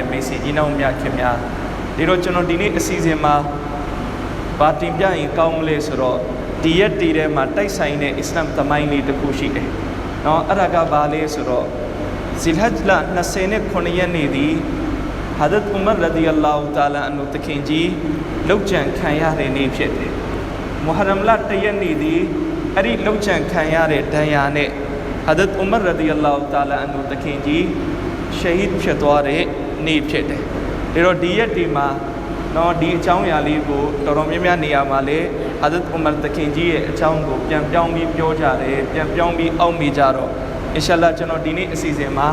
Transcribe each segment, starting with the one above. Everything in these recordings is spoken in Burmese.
တဲ့မိတ်ဆွေညီနောင်များခင်များဒီတော့ကျွန်တော်ဒီနေ့အစီအစဉ်မှာဘာတင်ပြရင်ကောင်းမလဲဆိုတော့ဒီရက်တည်ထဲမှာတိုက်ဆိုင်တဲ့အစ္စလာမ်သမိုင်းလေးတစ်ခုရှိတယ်။နော်အဲ့ဒါကဘာလဲဆိုတော့ဇီလဟဂျ်လ29ရက်နေ့သည်ဟာဒတ်ဥမာရဒီအလာဟူတာလာအန်ဟူတခင်ကြီးလောက်ကျန်ခံရတဲ့နေ့ဖြစ်တယ်။မုဟရမ်လတရက်နေ့သည်အဲ့ဒီလောက်ကျန်ခံရတဲ့ဒဏ်ရာနဲ့ဟာဒတ်ဥမာရဒီအလာဟူတာလာအန်ဟူတခင်ကြီးရှဟီဒ်ဖြစ်သွားတဲ့ နေ့ဖြစ်တယ်။ဒါတော့ဒီရက်ဒီမှာနော်ဒီအကြောင်းအရာလေးကိုတော်တော်များများနေရာမှာလေဟာဒတ်ဥမာတခင်ကြီးရဲ့အကြောင်းကိုပြန်ပြောင်းပြီးပြောကြတယ်ပြန်ပြောင်းပြီးအောက်မိကြတော့အင်ရှာလာကျွန်တော်ဒီနေ့အစီအစဉ်မှာ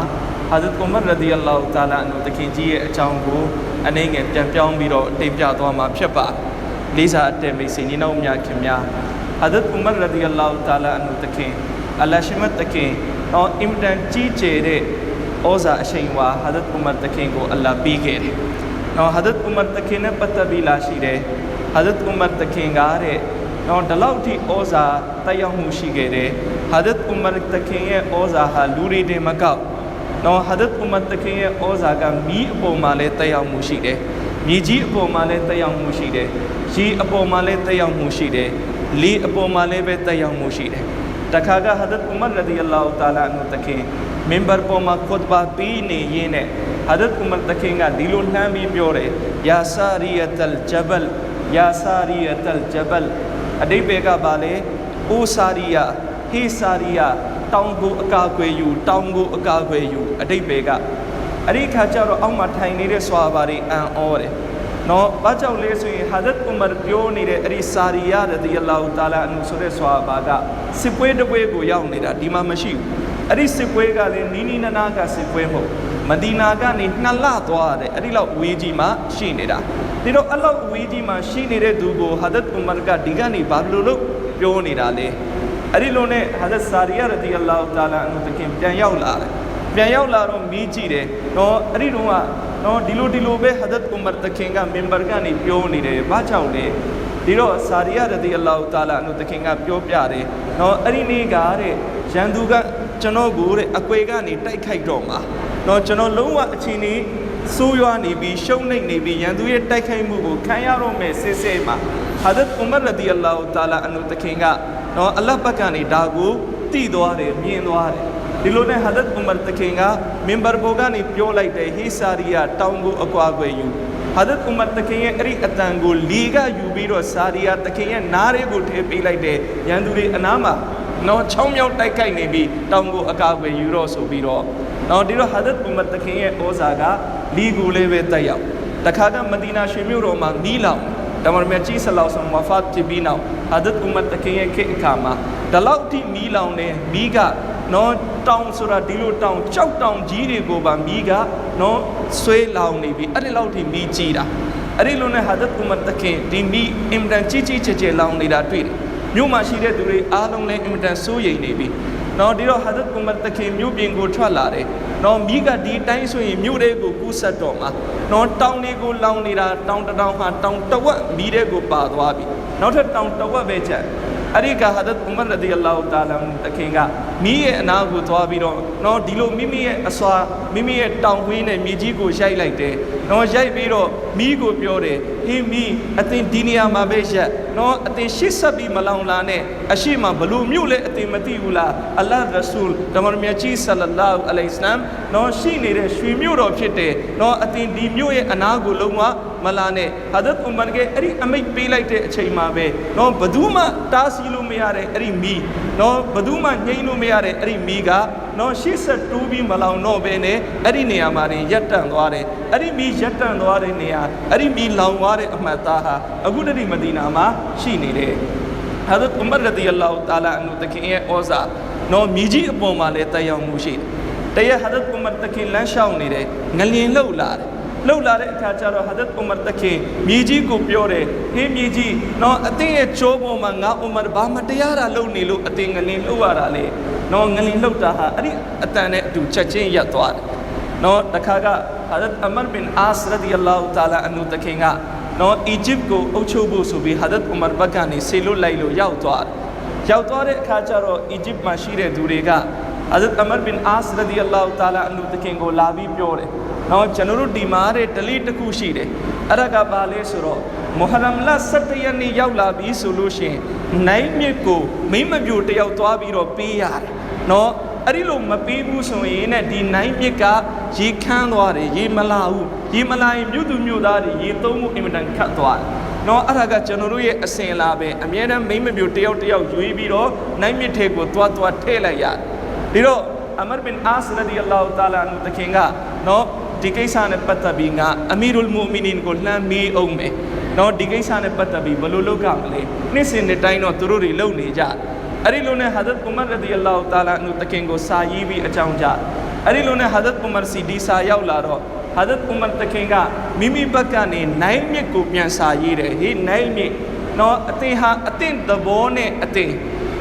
ဟာဒတ်ဥမာရဒီအလာဟူတာလာအန်ဟူတခင်ကြီးရဲ့အကြောင်းကိုအနေငယ်ပြန်ပြောင်းပြီးတော့တင်ပြသွားမှာဖြစ်ပါတယ်။လေးစားအတဲ့မိတ်ဆွေညီနောင်များခင်များဟာဒတ်ဥမာရဒီအလာဟူတာလာအန်ဟူတခင်အလရှိမတ်တခင်တော့အင်တန်ကြီးကျယ်တဲ့ ဩဇာအရှိန်ဝါဟာဒတ်ဥမာတခင်ကိုအလ္လာဟ်ပေးခဲ့တယ်။နော်ဟာဒတ်ဥမာတခင်နဲ့ပတ်သက်ပြီးလာရှိတယ်။ဟာဒတ်ဥမာတခင်ကတဲ့နော်ဒီလောက်ထိဩဇာတက်ရောက်မှုရှိခဲ့တယ်။ဟာဒတ်ဥမာတခင်ရဲ့ဩဇာဟာလူတွေတင်မကောက်နော်ဟာဒတ်ဥမာတခင်ရဲ့ဩဇာကမီးအပေါ်မှာလည်းတက်ရောက်မှုရှိတယ်။မြေကြီးအပေါ်မှာလည်းတက်ရောက်မှုရှိတယ်။ရေအပေါ်မှာလည်းတက်ရောက်မှုရှိတယ်။လေအပေါ်မှာလည်းပဲတက်ရောက်မှုရှိတယ်။တခါကဟာဒတ်ဥမာရဒီအလာဟူတာလာအန်ဟူတခင် မင်ဘာပေါ်မှာခွတ်ဘာပြီးနေရင်းနဲ့ဟာဒတ်ဥမာတခင်ကဒီလိုနှမ်းပြီးပြောတယ်ယာဆာရီယတ်အလ်ဂျဘလ်ယာဆာရီယတ်အလ်ဂျဘလ်အတိဘေကပါလေအိုဆာရီယာဟေဆာရီယာတောင်ကိုအကာအကွယ်ယူတောင်ကိုအကာအကွယ်ယူအတိဘေကအဲ့ဒီခါကျတော့အောက်မှာထိုင်နေတဲ့ဆွာဘာတွေအံ့ဩတယ်နော်ဘာကြောင့်လဲဆိုရင်ဟာဒတ်ဥမာပြောနေတဲ့အဲ့ဒီဆာရီယာရဒီအလာဟူတာလာအနုဆိုတဲ့ဆွာဘာကစစ်ပွဲတစ်ပွဲကိုရောက်နေတာဒီမှာမရှိဘူး အဲ့ဒီစစ်ပွဲကလည်းနီးနီးနားနားကစစ်ပွဲမဟုတ်မဒီနာကနေနှစ်လသွားရတယ်အဲ့ဒီလောက်ဝေးကြီးမှရှိနေတာဒီတော့အဲ့လောက်ဝေးကြီးမှရှိနေတဲ့သူကိုဟာဒတ်ဥမာကဒီကနေဘာလို့လို့ပြောနေတာလဲအဲ့ဒီလိုနဲ့ဟာဒတ်ဆာရီယာရဒီအလာဟူတာလာအနုတခင်ပြန်ရောက်လာတယ်ပြန်ရောက်လာတော့မီးကြည့်တယ်တော့အဲ့ဒီတော့ကနော်ဒီလိုဒီလိုပဲဟာဒတ်ဥမာတခင်ကမင်ဘာကနေပြောနေတယ်ဘာကြောင့်လဲဒီတော့ဆာရီယာရဒီအလာဟူတာလာအနုတခင်ကပြောပြတယ်နော်အဲ့ဒီနေ့ကတဲ့ရန်သူက ကျွန်တော်ကိုတဲ့အကွေကနေတိုက်ခိုက်တော့မှာတော့ကျွန်တော်လုံးဝအချင်းကြီးဆိုးရွားနေပြီးရှုံးနိမ့်နေပြီးရန်သူရဲ့တိုက်ခိုက်မှုကိုခံရတော့မယ်စစ်စစ်မှာဟာဒတ်ဥမာရဒီအလာဟူတာလာအနုတခင်ကနော်အလတ်ဘက်ကနေဒါကိုတိသွားတယ်မြင်သွားတယ်ဒီလိုနဲ့ဟာဒတ်ဥမာတခင်ကမင်ဘာဘောကနေပြောလိုက်တယ်ဟေဆာရီယာတောင်ကိုအကွာကွယ်ယူဟာဒတ်ဥမာတခင်ရဲ့အဲ့ဒီအတန်ကိုလီကယူပြီးတော့ဆာရီယာတခင်ရဲ့နားလေးကိုထည့်ပေးလိုက်တယ်ရန်သူတွေအနားမှာ နော်ချောင်းမြောက်တိုက်ခိုက်နေပြီးတောင်ကိုအကာအကွယ်ယူတော့ဆိုပြီးတော့နော်ဒီတော့ဟာဒတ်ဥမာတခင်ရဲ့ဩဇာကလီကိုလေးပဲတက်ရောက်တခါကမဒီနာရွှေမြို့တော်မှာနီးလောင်တမန်တော်မြတ်ကြီးဆလောဆမ်ဝဖတ်ဖြစ်ပြီးနောက်ဟာဒတ်ဥမာတခင်ရဲ့ခေတ်အခါမှာဒီလောက်ထိမီးလောင်နေမီးကနော်တောင်ဆိုတာဒီလိုတောင်ကြောက်တောင်ကြီးတွေကိုပါမီးကနော်ဆွဲလောင်နေပြီအဲ့ဒီလောက်ထိမီးကြီးတာအဲ့ဒီလိုနဲ့ဟာဒတ်ဥမာတခင်ဒီမီးအင်တန်ကြီးကြီးကျယ်ကျယ်လောင်နေတာတွေ့တယ် မြို့မှာရှိတဲ့သူတွေအားလုံးလည်းအင်တန်စိုးရိမ်နေပြီနော်ဒီတော့ဟာဒတ်ဥမာတခင်မြို့ပြင်ကိုထွက်လာတယ်နော်မိကဒီတိုင်းဆိုရင်မြို့တွေကိုကူးဆက်တော့မှာနော်တောင်တွေကိုလောင်နေတာတောင်တတောင်ဟာတောင်တဝက်မိတဲ့ကိုပါသွားပြီနောက်ထပ်တောင်တဝက်ပဲကျန်အဲ့ဒီကဟာဒတ်ဥမာရဒီအလာဟူတာလာတခင်က မိရဲ့အနာကိုသွားပြီးတော့နော်ဒီလိုမိမိရဲ့အစွာမိမိရဲ့တောင်ဝင်းနဲ့မြေကြီးကိုရိုက်လိုက်တယ်နော်ရိုက်ပြီးတော့မိကိုပြောတယ်ဟင်းမိအသင်ဒီနေရာမှာပဲရက်နော်အသင်ရှစ်ဆက်ပြီးမလောင်လာနဲ့အရှိမဘလို့မြို့လဲအသင်မသိဘူးလားအလ္လာဟ်ရဆူလ်တမန်တော်မြတ်ကြီးဆလလာဟူအလိုင်စလမ်နော်ရှိနေတဲ့ရွှေမြို့တော်ဖြစ်တယ်နော်အသင်ဒီမြို့ရဲ့အနာကိုလုံးဝမလာနဲ့ဟာဒတ်ဥမန်ကအဲ့ဒီအမိတ်ပေးလိုက်တဲ့အချိန်မှာပဲနော်ဘသူမှတားဆီးလို့မရတဲ့အဲ့ဒီမီးနော်ဘသူမှညှိလို့မရတဲ့အဲ့ဒီမီးကနော်ရှေ့ဆက်တူးပြီးမလောင်တော့ဘဲနဲ့အဲ့ဒီနေရာမှာနေရက်တန့်သွားတယ်အဲ့ဒီမီးရက်တန့်သွားတဲ့နေရာအဲ့ဒီမီးလောင်သွားတဲ့အမှတ်သားဟာအခုတည်းမဒီနာမှာရှိနေတယ်ဟာဒတ်ဥမရဒီအလာဟူတာလာအန်တခင်ရဲ့ဩဇာနော်မြကြီးအပေါ်မှာလည်းတက်ရောက်မှုရှိတယ်တရဟာဒတ်ဥမရတခင်လမ်းလျှောက်နေတယ်ငလျင်လှုပ်လာတယ်လှုပ်လာတဲ့အခါကျတော့ဟာဒတ်ဥမရတခင်မြေကြီးကိုပြောတယ်ဟင်းမြေကြီးနော်အသင်ရဲ့ချိုးပေါ်မှာငါဥမရဘာမတရားတာလုပ်နေလို့အသင်ငလင်လှုပ်ရတာလေ နော်ငလင်လှုပ်တာဟာအဲ့ဒီအတန်နဲ့အတူချက်ချင်းရပ်သွားတယ်နော်တခါကဟာဒတ်အမတ်ဘင်အာစ်ရဒီအလာဟူတာလာအန်ဟူတခင်ကနော်အီဂျစ်ကိုအုပ်ချုပ်ဖို့ဆိုပြီးဟာဒတ်ဥမရဘက်ကနေဆေလွတ်လိုက်လို့ရောက်သွားတယ်ရောက်သွားတဲ့အခါကျတော့အီဂျစ်မှာရှိတဲ့သူတွေကဟာဒတ်အမတ်ဘင်အာစ်ရဒီအလာဟူတာလာအန်ဟူတခင်ကိုလာပြီးပြောတယ်နော်ကျွန်တော်တို့ဒီမှာတဲ့ဒလိတစ်ခုရှိတယ်အဲ့ဒါကဘာလဲဆိုတော့ မုဟရမ်လ17ရက်နေ့ရောက်လာပြီဆိုလို့ရှိရင်နိုင်မြစ်ကိုမိမပြိုတယောက်သွားပြီးတော့ပေးရတယ်နော်အဲ့ဒီလိုမပေးဘူးဆိုရင်တဲ့ဒီနိုင်မြစ်ကရေခမ်းသွားတယ်ရေမလာဘူးရေမလာရင်မြို့သူမြို့သားတွေရေသုံးမှုအင်မတန်ခတ်သွားတယ်နော်အဲ့ဒါကကျွန်တော်တို့ရဲ့အစဉ်လာပဲအမြဲတမ်းမိမပြိုတယောက်တယောက်ရွေးပြီးတော့နိုင်မြစ်ထဲကိုသွားသွားထည့်လိုက်ရတယ်ဒီတော့အမရ်ဘင်အာစ်ရဒီအလ္လာဟူတာလာနုတခင်ကနော်ဒီကိစ္စနဲ့ပတ်သက်ပြီးငါအမီရူလ်မူမီနင်ကိုလှမ်းမေးအောင်မယ် နော်ဒီကိစ္စနဲ့ပတ်သက်ပြီးဘယ်လိုလုပ်ကြမလဲနေ့စဉ်နေ့တိုင်းတော့သူတို့တွေလုပ်နေကြတယ်အဲ့ဒီလိုနဲ့ဟာဇတ်ဥမရရဒီအလ္လာဟူတာလာနုတခင်ကိုစာရေးပြီးအကြောင်းကြားအဲ့ဒီလိုနဲ့ဟာဇတ်ဥမရစီဒီစာရောက်လာတော့ဟာဇတ်ဥမရတခင်ကမိမိဘက်ကနေနိုင်မြစ်ကိုပြန်စာရေးတယ်ဟေးနိုင်မြစ်နော်အသင်ဟာအသင်သဘောနဲ့အသင်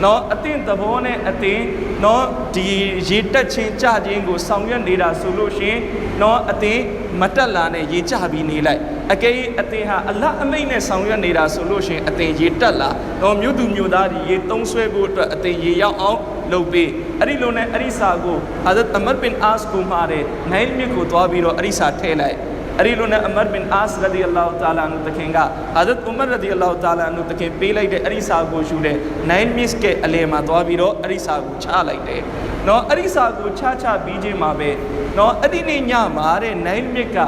နော်အသင်သဘောနဲ့အသင်နော်ဒီရေတက်ချင်းကြခြင်းကိုဆောင်ရွက်နေတာဆိုလို့ရှရင်နော်အသင်မတက်လာနဲ့ရေကြပြီးနေလိုက်အကယ်၍အသင်ဟာအလတ်အမိတ်နဲ့ဆောင်ရွက်နေတာဆိုလို့ရှရင်အသင်ရေတက်လာနော်မြို့သူမြို့သားတွေရေသုံးဆွဲဖို့အတွက်အသင်ရေရောက်အောင်လုပ်ပေးအဲ့ဒီလိုနဲ့အဲ့ဒီစာကိုဟာဇတ်အမတ်ဘင်အာစ်ကိုမှာတဲ့နိုင်မြစ်ကိုသွားပြီးတော့အဲ့ဒီစာထည့်လိုက် အဲ့ဒီလိုနဲ့အမတ်ဘင်အာစ်ရဒီအလ္လာဟူတာလာနုတခင်ကဟာဇတ်ဥမရရဒီအလ္လာဟူတာလာနုတခင်ပေးလိုက်တဲ့အဲ့ဒီစာကိုယူတဲ့နိုင်မစ်ကအလဲမှာသွားပြီးတော့အဲ့ဒီစာကိုချလိုက်တယ်။နော်အဲ့ဒီစာကိုချချပြီးချင်းမှာပဲနော်အဲ့ဒီနေ့ညမှာတဲ့နိုင်မစ်က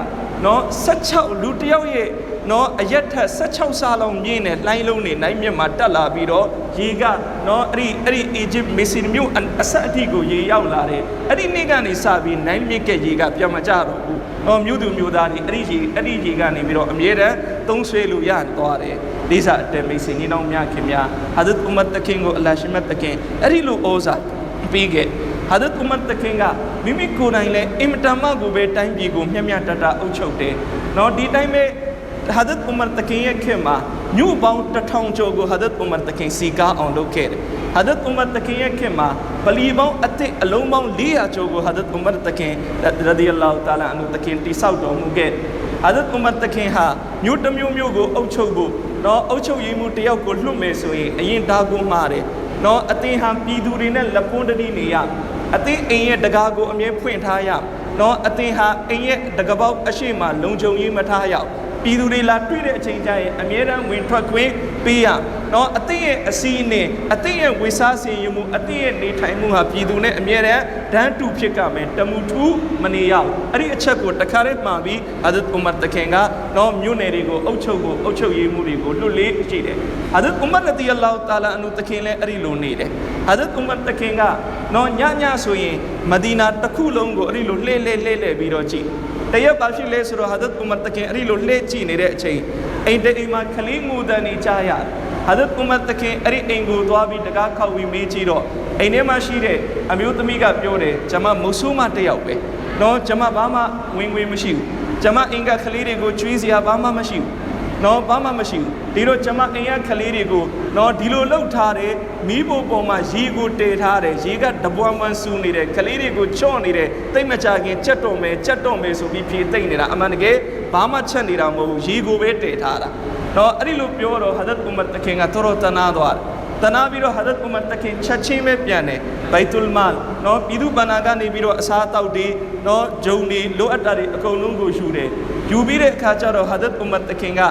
နော်16လူတစ်ယောက်ရဲ့နော်အရက်ထက်16ဆလောက်မြင့်တဲ့လှိုင်းလုံးနေနိုင်မြစ်မှာတက်လာပြီးတော့ရေကနော်အဲ့ဒီအဲ့ဒီအီဂျစ်မီစီမြို့အဆက်အထိကိုရေရောက်လာတယ်အဲ့ဒီနေ့ကနေစပြီးနိုင်မြစ်ကရေကပြောင်းမကြတော့ဘူး နော်မြို့သူမြို့သားတွေအဲ့ဒီရေအဲ့ဒီရေကနေပြီးတော့အမြဲတမ်းသုံးဆွဲလို့ရသွားတယ်လေးစားအတဲမိတ်ဆွေညီနောင်များခင်များဟာဇတ်ဥမတ်တခင်ကိုအလ္လာရှိမတ်တခင်အဲ့ဒီလိုဩဇာပေးခဲ့ဟာဇတ်ဥမတ်တခင်ကမိမိကိုယ်တိုင်လည်းအင်မတန်မှကိုပဲတိုင်းပြည်ကိုမျက်မျက်တတအုပ်ချုပ်တယ်နော်ဒီတိုင်းပဲ ဟာဇတ်ဥမတ်တခင်ရဲ့ခေတ်မှာမြို့ပေါင်းတစ်ထောင်ကျော်ကိုဟာဇတ်ဥမတ်တခင်စီကားအောင်လုပ်ခဲ့တယ်ဟာဇတ်ဥမတ်တခင်ရဲ့ခေတ်မှာပလီပေါင်းအသစ်အလုံးပေါင်း400ကျော်ကိုဟာဇတ်ဥမတ်တခင်ရဒီအလ္လာဟူတာလာအန်ဟူတခင်တိဆောက်တော်မူခဲ့ဟာဇတ်ဥမတ်တခင်ဟာမြို့တစ်မြို့မြို့ကိုအုပ်ချုပ်ဖို့နော်အုပ်ချုပ်ရေးမှုတယောက်ကိုလွှတ်မယ်ဆိုရင်အရင်ဒါကိုမှားတယ်နော်အသင်ဟာပြည်သူတွေနဲ့လက်ပွန်းတတိနေရအသင်အိမ်ရဲ့တကားကိုအမြဲဖွင့်ထားရနော်အသင်ဟာအိမ်ရဲ့တကပေါက်အရှိမလုံခြုံရေးမထားရ ပြည်သူတွေလာတွေ့တဲ့အချိန်ကျရင်အမြဲတမ်းဝင်ထွက်ခွင့်ပေးရနော်အသင်ရဲ့အစီအနဲ့အသင်ရဲ့ဝေစားစင်ရမှုအသင်ရဲ့နေထိုင်မှုဟာပြည်သူနဲ့အမြဲတမ်းဒန်းတူဖြစ်ကမယ်တမှုထူးမနေရဘူးအဲ့ဒီအချက်ကိုတခါတည်းမှန်ပြီးဟာဇတ်ဥမတ်တခင်ကနော်မြို့နယ်တွေကိုအုပ်ချုပ်ဖို့အုပ်ချုပ်ရေးမှုတွေကိုလွတ်လေးရှိတယ်ဟာဇတ်ဥမတ်ရတီအလ္လာဟူတာလာအနုတခင်လည်းအဲ့ဒီလိုနေတယ်ဟာဇတ်ဥမတ်တခင်ကနော်ညညဆိုရင်မဒီနာတစ်ခုလုံးကိုအဲ့ဒီလိုလှည့်လှည့်လှည့်လှည့်ပြီးတော့ကြည့် တရက်ပါရှိလဲဆိုတော့ဟာဇတ်ဥမတ်တခင်အဲ့ဒီလိုလှည့်ကြည့်နေတဲ့အချိန်အိမ်တအိမ်မှာခလီငူတန်နေကြရဟာဇတ်ဥမတ်တခင်အဲ့ဒီအိမ်ကိုသွားပြီးတကားခောက်ပြီးမေးကြည့်တော့အိမ်ထဲမှာရှိတဲ့အမျိုးသမီးကပြောတယ်ကျွန်မမုဆိုးမတစ်ယောက်ပဲနော်ကျွန်မဘာမှဝင်ငွေမရှိဘူးကျွန်မအင်္ဂါကလေးတွေကိုကျွေးစရာဘာမှမရှိဘူးနော်ဘာမှမရှိဘူး ဒီလိုကျွန်မအိမ်ရကလေးတွေကိုနော်ဒီလိုလှုပ်ထားတယ်မီးဖို့ပေါ်မှာရေကိုတည်ထားတယ်ရေကတပွမ်းပွမ်းစူးနေတယ်ကလေးတွေကိုချော့နေတယ်တိတ်မကြခင်ကြက်တော့မယ်ကြက်တော့မယ်ဆိုပြီးဖြေသိမ့်နေတာအမှန်တကယ်ဘာမှချက်နေတာမဟုတ်ဘူးရေကိုပဲတည်ထားတာနော်အဲ့ဒီလိုပြောတော့ဟာဇတ်ဥမတ်တခင်ကတော်တော်တနာသွားတယ်တနာပြီးတော့ဟာဇတ်ဥမတ်တခင်ချက်ချင်းပဲပြန်တယ်ဘိုက်တူလ်မာလ်နော်ပြည်သူ့ဘဏ္ဍာကနေပြီးတော့အစားအသောက်တွေနော်ဂျုံတွေလိုအပ်တာတွေအကုန်လုံးကိုယူတယ်ယူပြီးတဲ့အခါကျတော့ဟာဇတ်ဥမတ်တခင်က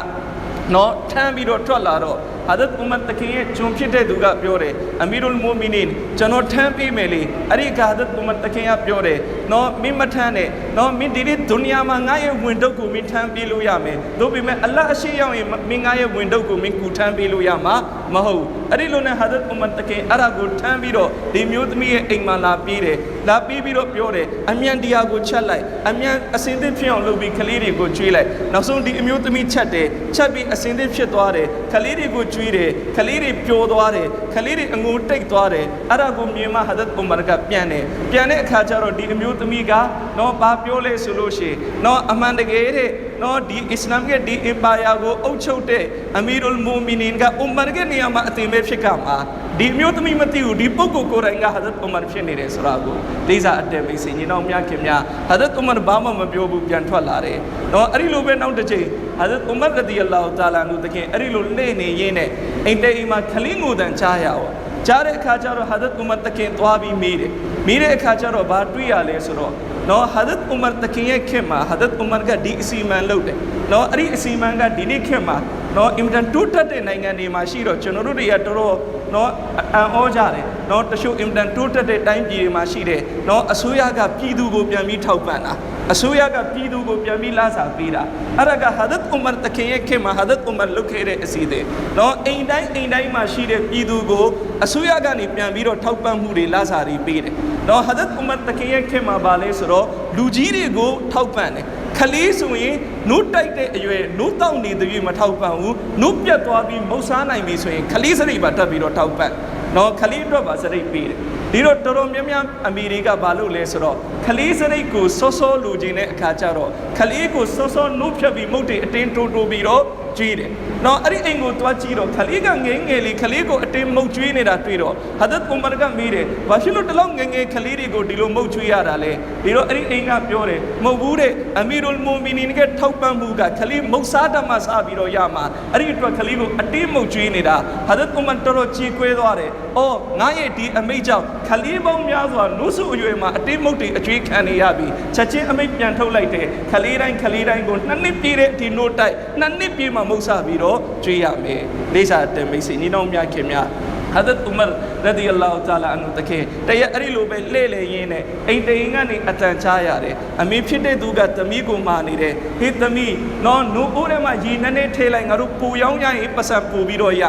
နော်ထမ်းပြီးတော့ထွက်လာတော့ ဟာဇတ်ဥမတ်တခင်ရဲ့ဂျွန်ဖြစ်တဲ့သူကပြောတယ်အမီရူလ်မူမီနင်ကျွန်တော်ထမ်းပေးမယ်လေအဲ့ဒီကဟာဇတ်ဥမတ်တခင်ကပြောတယ်နော်မင်းမထမ်းနဲ့နော်မင်းဒီနေ့ဒုနီယာမှာငါရဲ့ဝင်တုပ်ကိုမင်းထမ်းပေးလို့ရမယ်တို့ပေမဲ့အလ္လာဟ်အရှိရောက်ရင်မင်းငါရဲ့ဝင်တုပ်ကိုမင်းကူထမ်းပေးလို့ရမှာမဟုတ်အဲ့ဒီလိုနဲ့ဟာဇတ်ဥမတ်တခင်အဲ့ဒါကိုထမ်းပြီးတော့ဒီမျိုးသမီးရဲ့အိမ်မှာလာပြီးတယ်လာပြီးပြီးတော့ပြောတယ်အမြန်တရားကိုချက်လိုက်အမြန်အစင်သစ်ဖြစ်အောင်လုပ်ပြီးကလေးတွေကိုကျွေးလိုက်နောက်ဆုံးဒီအမျိုးသမီးချက်တယ်ချက်ပြီးအစင်သစ်ဖြစ်သွားတယ်ကလေးတွေကိုကျွေးတယ်ကလေးတွေပျော်သွားတယ်ကလေးတွေအငိုတိတ်သွားတယ်အဲ့ဒါကိုမြင်မှဟာဇတ်ဥမတ်ကပြန်တယ်ပြန်တဲ့အခါကျတော့ဒီအမျိုးသမီးကနော်ဘာပြောလဲဆိုလို့ရှိရင်နော်အမှန်တကယ်တဲ့ နော်ဒီအစ္စလာမ်ရဲ့ဒီအင်ပါယာကိုအုပ်ချုပ်တဲ့အမီရူလ်မူမီနင်ကဥမတ်ရဲ့နေရာမှာအတင်ပဲဖြစ်ကမှာဒီအမျိုးသမီးမသိဘူးဒီပုဂ္ဂိုလ်ကိုယ်တိုင်ကဟာဇတ်ဥမတ်ဖြစ်နေတယ်ဆိုတာကိုလေးစားအတဲမိတ်ဆွေညီနောင်များခင်များဟာဇတ်ဥမတ်ဘာမှမပြောဘူးပြန်ထွက်လာတယ်နော်အဲ့ဒီလိုပဲနောက်တစ်ချိန်ဟာဇတ်ဥမတ်ရဒီအလ္လာဟူတာလာနုတခင်အဲ့ဒီလိုလှည့်နေရင်းနဲ့အိမ်တေအိမ်မှာခလင်းငိုတန်ချားရအောင် ကြားတဲ့အခါကျတော့ဟာဇတ်ဥမတ်တခင်သွားပြီးမေးတယ်မေးတဲ့အခါကျတော့ဘာတွေ့ရလဲဆိုတော့နော်ဟာဒတ်ဥမာတခင်ရဲ့ခင်မှာဟာဒတ်ဥမာကဒီအစီအမံလုပ်တယ်နော်အဲ့ဒီအစီအမံကဒီနေ့ခင်မှာနော်အင်တန်တိုးတက်တဲ့နိုင်ငံတွေမှာရှိတော့ကျွန်တော်တို့တွေကတော်တော် နော်အံ့ဩကြတယ်နော်တချို့အင်တန်တိုးတက်တဲ့တိုင်းပြည်တွေမှာရှိတယ်နော်အစိုးရကပြည်သူကိုပြန်ပြီးထောက်ပံ့တာအစိုးရကပြည်သူကိုပြန်ပြီးလာစာပေးတာအဲ့ဒါကဟာဒတ်ဥမာတခင်ရဲ့ခင်မှာဟာဒတ်ဥမာလုပ်ခဲ့တဲ့အစီအစဉ်နော်အိမ်တိုင်းအိမ်တိုင်းမှာရှိတဲ့ပြည်သူကိုအစိုးရကနေပြန်ပြီးတော့ထောက်ပံ့မှုတွေလာစာတွေပေးတယ်နော်ဟာဒတ်ဥမာတခင်ရဲ့ခင်မှာပါလဲဆိုတော့လူကြီးတွေကိုထောက်ပံ့တယ် ခလေးဆိုရင်နှုတ်တိုက်တဲ့အရွယ်နှုတ်တောက်နေတဲ့ရွေးမထောက်ပံ့ဘူးနှုတ်ပြတ်သွားပြီးမုတ်စားနိုင်ပြီဆိုရင်ခလေးစရိတ်ပါတက်ပြီးတော့ထောက်ပံ့နော်ခလေးအတွက်ပါစရိတ်ပေးတယ်ဒီတော့တော်တော်များများအမေရိကဘာလို့လဲဆိုတော့ခလေးစရိတ်ကိုစောစောလူချင်းတဲ့အခါကျတော့ခလေးကိုစောစောနှုတ်ဖြတ်ပြီးမုတ်တွေအတင်းတိုးတိုးပြီးတော့ ကြွေးတယ်နော်အဲ့ဒီအိမ်ကိုသွားကြည့်တော့ခလေးကငယ်ငယ်လေးခလေးကိုအတင်းမုတ်ကြွေးနေတာတွေ့တော့ဟာဒတ်ကွန်ဘာကမေးတယ်ဘာဖြစ်လို့တလောက်ငယ်ငယ်ခလေးတွေကိုဒီလိုမုတ်ကြွေးရတာလဲဒီတော့အဲ့ဒီအိမ်ကပြောတယ်မဟုတ်ဘူးတဲ့အမီရုလ်မူမီနီကထောက်ပံ့မှုကခလေးမုတ်စားတတ်မှစပြီးတော့ရမှာအဲ့ဒီအတွက်ခလေးကိုအတင်းမုတ်ကြွေးနေတာဟာဒတ်ကွန်ဘာတော်တော်ကြေကွဲသွားတယ်အော်ငါရဲ့ဒီအမိတ်ကြောင့်ခလေးပေါင်းများစွာနုစုအရွယ်မှာအတင်းမုတ်တွေအကျွေးခံနေရပြီချက်ချင်းအမိတ်ပြန်ထုတ်လိုက်တယ်ခလေးတိုင်းခလေးတိုင်းကိုနှစ်နှစ်ပြည့်တဲ့ဒီနို့တိုက်နှစ်နှစ်ပြည့်မှမုတ်စားပြီးတော့ကျွေးရမယ်လိစာတင်မိတ်ဆွေညီနောင်များခင်များဟဒတ်ဥမရရဒီအလ္လာဟူတာလာအန်တခေတရအဲ့ဒီလိုပဲလှဲ့လေရင်းနဲ့အိမ်တိန်ကနေအတန်ချရတယ်အမေဖြစ်တဲ့သူကသမီးကိုမာနေတယ်ဟေးသမီးနော်နုအိုးထဲမှာရေနဲ့နဲ့ထဲလိုက်ငါတို့ပူရောင်းရရင်ပတ်စံပူပြီးတော့ရ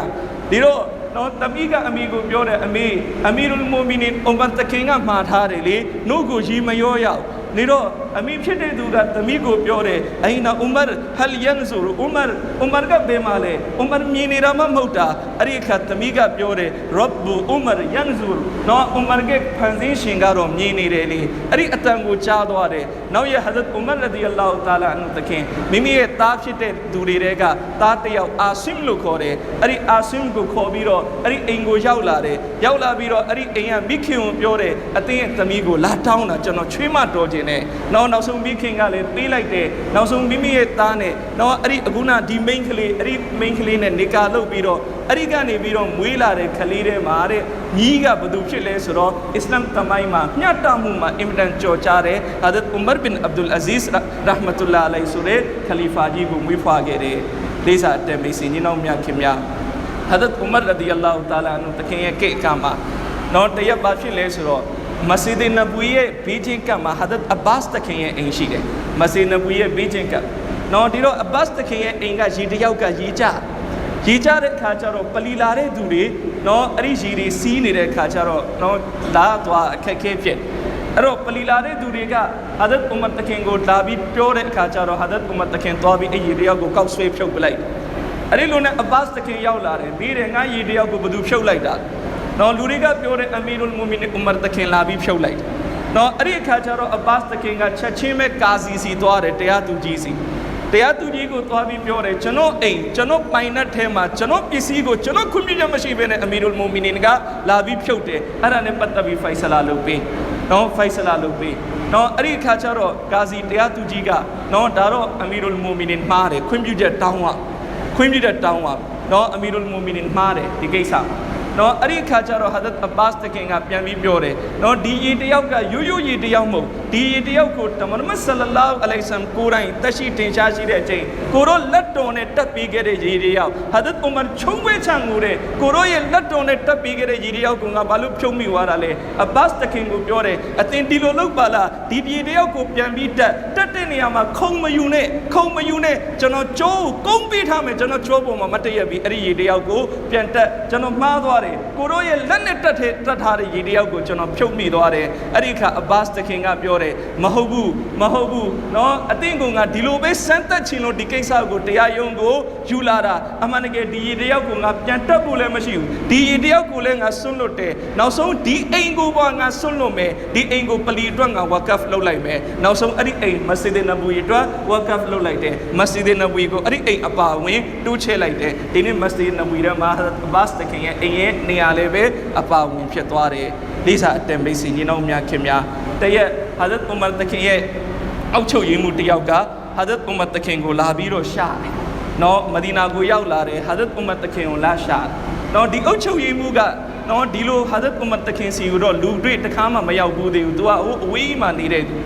ဒီတော့နော်တမီးကအမေကိုပြောတယ်အမေအမီရုလ်မူမီနင်အုမ်ဘတ်တခင်ကမှာထားတယ်လေနှုတ်ကိုရီမရောရအောင်နေတော့ အမိဖြစ်တဲ့သူကသမီးကိုပြောတယ်အိနာဥမာဟလ်ယန်ဇူရဥမာဥမာကဘယ်မှာလဲဥမာမြင်နေတာမှမဟုတ်တာအဲ့ဒီအခါသမီးကပြောတယ်ရဘ်ဘူဥမာယန်ဇူရနော်ဥမာကဖန်ဆင်းရှင်ကတော့မြင်နေတယ်လေအဲ့ဒီအတန်ကိုကြားသွားတယ်နောက်ရဟဇတ်ဥမာရဒီအလ္လာဟူတာလာအန်တခင်မိမိရဲ့သားဖြစ်တဲ့သူတွေတဲကသားတစ်ယောက်အာဆင်လို့ခေါ်တယ်အဲ့ဒီအာဆင်ကိုခေါ်ပြီးတော့အဲ့ဒီအိမ်ကိုရောက်လာတယ်ရောက်လာပြီးတော့အဲ့ဒီအိမ်ကမိခင်ကိုပြောတယ်အတင်းရဲ့သမီးကိုလာတောင်းတာကျွန်တော်ချွေးမတော်ခြင်းနဲ့နောက်နောက်ဆုံးမိခင်ကလည်းပေးလိုက်တယ်နောက်ဆုံးမိမိရဲ့သားနဲ့နောက်အဲ့ဒီအခုနဒီ main ကလေးအဲ့ဒီ main ကလေးနဲ့နေကာလုပ်ပြီးတော့အဲ့ဒီကနေပြီးတော့မွေးလာတဲ့ကလေးတွေမှာတဲ့ညီးကဘသူဖြစ်လဲဆိုတော့အစ္စလာမ်သမိုင်းမှာမျှတမှုမှာအင်မတန်ကြော်ကြားတဲ့ဟာဒတ်ဥမရ်ဘင်အဗ်ဒุลအဇီးရဟမတုလာအလိုင်ဆိုတဲ့ခလီဖာကြီးကိုမွေးဖွားခဲ့တယ်လေးစားတဲ့မိတ်ဆွေညီနောင်များခင်များဟာဒတ်ဥမရ်ရဒီအလ္လာဟူတာလာအန်တခင်ရဲ့ကိတ်ကမှာနော်တရက်ပါဖြစ်လဲဆိုတော့ မစဂျစ်နဘူရဲ့ဘေးချင်းကပ်မှာဟာဒတ်အဘတ်တခင်ရဲ့အိမ်ရှိတယ်မစဂျစ်နဘူရဲ့ဘေးချင်းကပ်နော်ဒီတော့အဘတ်တခင်ရဲ့အိမ်ကရေတယောက်ကရေကြရေကြတဲ့အခါကျတော့ပလီလာတဲ့သူတွေနော်အဲ့ဒီရေတွေစီးနေတဲ့အခါကျတော့နော်လာသွားအခက်ခဲဖြစ်အဲ့တော့ပလီလာတဲ့သူတွေကဟာဒတ်ဥမတ်တခင်ကိုလာပြီးပြောတဲ့အခါကျတော့ဟာဒတ်ဥမတ်တခင်သွားပြီးအဲ့ရေတယောက်ကိုကောက်ဆွဲဖြုတ်ပလိုက်အဲ့ဒီလိုနဲ့အဘတ်တခင်ရောက်လာတယ်ပြီးတယ်ငါရေတယောက်ကိုဘယ်သူဖြုတ်လိုက်တာ နော်လူတွေကပြောတဲ့အမီရုလ်မူမီနင်ဥမတ်တခင်လာပြီးဖြုတ်လိုက်တယ်နော်အဲ့ဒီအခါကျတော့အဘတ်တခင်ကချက်ချင်းပဲကာစီစီသွားတယ်တရားသူကြီးစီတရားသူကြီးကိုသွားပြီးပြောတယ်ကျွန်တော်အိမ်ကျွန်တော်ပိုင်တဲ့ထဲမှာကျွန်တော်ပစ္စည်းကိုကျွန်တော်ခွင့်ပြုချက်မရှိဘဲနဲ့အမီရုလ်မူမီနင်ကလာပြီးဖြုတ်တယ်အဲ့ဒါနဲ့ပတ်သက်ပြီးဖိုင်ဆလာလုပ်ပေးနော်ဖိုင်ဆလာလုပ်ပေးနော်အဲ့ဒီအခါကျတော့ဂါဇီတရားသူကြီးကနော်ဒါတော့အမီရုလ်မူမီနင်မှားတယ်ခွင့်ပြုချက်တောင်းပါခွင့်ပြုချက်တောင်းပါနော်အမီရုလ်မူမီနင်မှားတယ်ဒီကိစ္စ နော်အဲ့ဒီအခါကျတော့ဟာဒတ်အဘတ်တခင်ကပြန်ပြီးပြောတယ်နော်ဒီရေတယောက်ကရိုးရိုးရေတယောက်မဟုတ်ဒီရေတယောက်ကိုတမန်မတ်ဆလလာအလိုင်ဆမ်ကိုယ်တိုင်တက်ရှိတင်ရှားရှိတဲ့အချိန်ကိုရောလက်တော်နဲ့တက်ပြီးခဲ့တဲ့ရေတယောက်ဟာဒတ်ဥမာချုံဝဲချန်ငိုတဲ့ကိုရောရဲ့လက်တော်နဲ့တက်ပြီးခဲ့တဲ့ရေတယောက်ကငါဘာလို့ဖြုံးမိသွားတာလဲအဘတ်တခင်ကိုပြောတယ်အတင်ဒီလိုလုပ်ပါလားဒီရေတယောက်ကိုပြန်ပြီးတက်တက်တဲ့နေရာမှာခုံမယူနဲ့ခုံမယူနဲ့ကျွန်တော်ကျိုးကုန်းပေးထားမယ်ကျွန်တော်ကျိုးပေါ်မှာမတည့်ရပြီးအဲ့ဒီရေတယောက်ကိုပြန်တက်ကျွန်တော်မှားသွားတယ်တယ်ကိုတို့ရဲ့လက်နဲ့တက်ထဲတက်ထားတဲ့ရေတယောက်ကိုကျွန်တော်ဖြုတ်မိသွားတယ်အဲ့ဒီခါအဘတ်တခင်ကပြောတယ်မဟုတ်ဘူးမဟုတ်ဘူးနော်အသင်ကငါဒီလိုပဲစမ်းသက်ခြင်းလို့ဒီကိစ္စကိုတရားရုံးကိုယူလာတာအမှန်တကယ်ဒီရေတယောက်ကိုငါပြန်တက်ဖို့လည်းမရှိဘူးဒီရေတယောက်ကိုလည်းငါဆွန့်လွတ်တယ်နောက်ဆုံးဒီအိမ်ကိုပါငါဆွန့်လွတ်မယ်ဒီအိမ်ကိုပလီအတွက်ငါဝါကဖ်လုပ်လိုက်မယ်နောက်ဆုံးအဲ့ဒီအိမ်မစဂျီဒ်နဘူရီအတွက်ဝါကဖ်လုပ်လိုက်တယ်မစဂျီဒ်နဘူရီကိုအဲ့ဒီအိမ်အပါဝင်တိုးချဲ့လိုက်တယ်ဒီနေ့မစဂျီဒ်နဘူရီထဲမှာဘတ်တခင်ရဲ့အိမ်ရဲ့နေရာလည်းပဲအပါဝင်ဖြစ်သွားတယ်လိစာအတန်မိတ်ဆွေညီနောင်များခင်များတရက်ဟာဇတ်ဥမာတခင်ရဲ့အောက်ချုပ်ရင်းမှုတယောက်ကဟာဇတ်ဥမာတခင်ကိုလာပြီးတော့ရှာတယ်နော်မဒီနာကိုရောက်လာတယ်ဟာဇတ်ဥမာတခင်ကိုလာရှာတယ်နော်ဒီအုပ်ချုပ်ရင်းမှုကနော်ဒီလိုဟာဇတ်ဥမာတခင်စီကိုတော့လူတွေ့တခါမှမရောက်ဘူးသေးဘူးသူကဟိုအဝေးမှနေတဲ့သူ